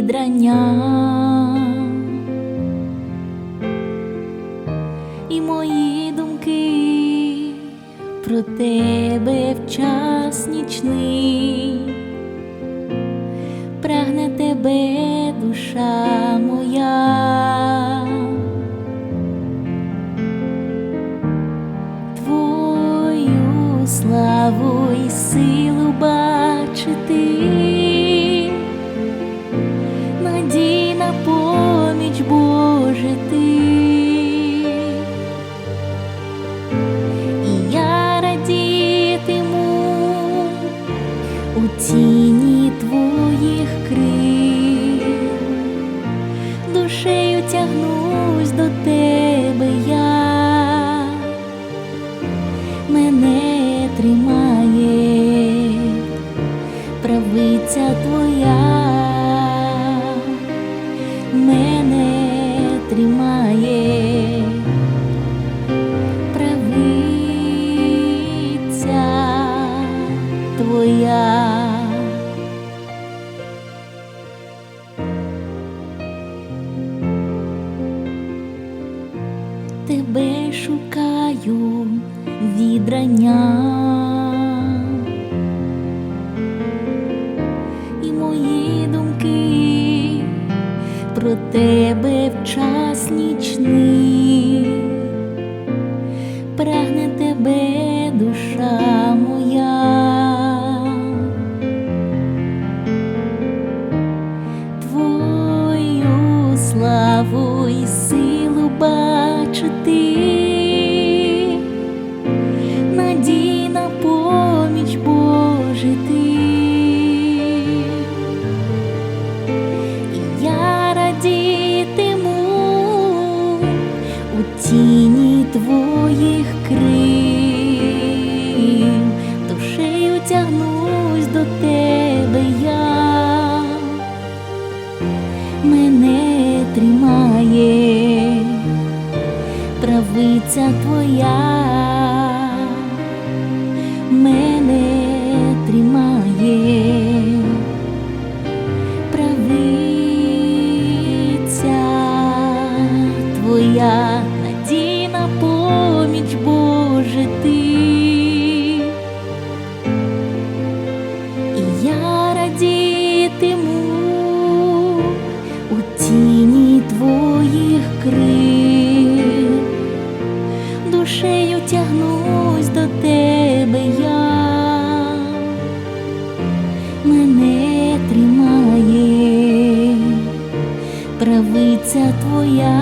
відрання. І мої думки про тебе в час нічний, прагне тебе душа моя. Твою славу і силу бачити, надійна поміч Боже ти. І я радітиму у тіні твоїх крил, душею тягнусь до тебе я, мене тримає тримає правиця твоя. Тебе шукаю відрання. Про тебе в час нічний прагне тебе душа моя. Твою славу і силу бачити, тіні твоїх крил, душею тягнусь до тебе я, мене тримає правиця твоя, душею тягнусь до тебе я, мене тримає правиця твоя,